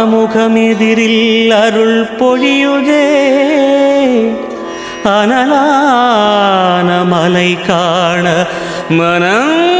ஆனமுகமெதிரில் அருள் பொழியுதே. அனலான மலை காண மனம்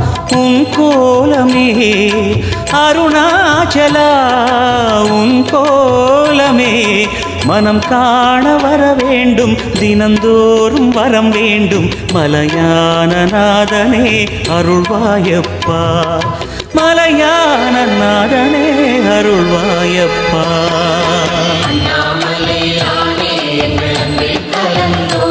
உன் கோலமே அருணாச்சலா உன் கோலமே. மனம் காண வர வேண்டும் தினந்தோறும் வரம் வேண்டும். மலையான நாதனே அருள்வாயப்பா. மலையான நாதனே அருள்வாயப்பா. அண்ணாமலையானே எங்கள் அன்பில் கலந்தோனே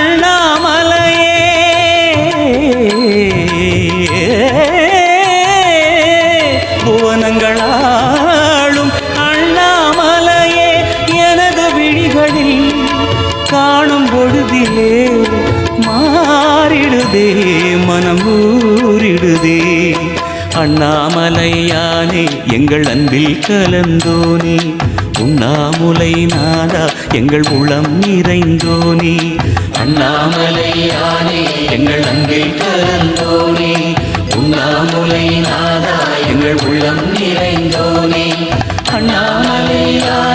காணும் பொழுதிலே மாறிடுதே மனம் ஊறிடுதே. அண்ணாமலையானே எங்கள் அன்பில் கலந்தோனே. உண்ணாமுலை நாதா எங்கள் உளம் நிறைந்தோனே. அண்ணாமலையானே எங்கள் அன்பில் கலந்தோனே. உண்ணாமுலை நாதா எங்கள் உள்ளம் நிறைந்தோனே. அண்ணாமலையா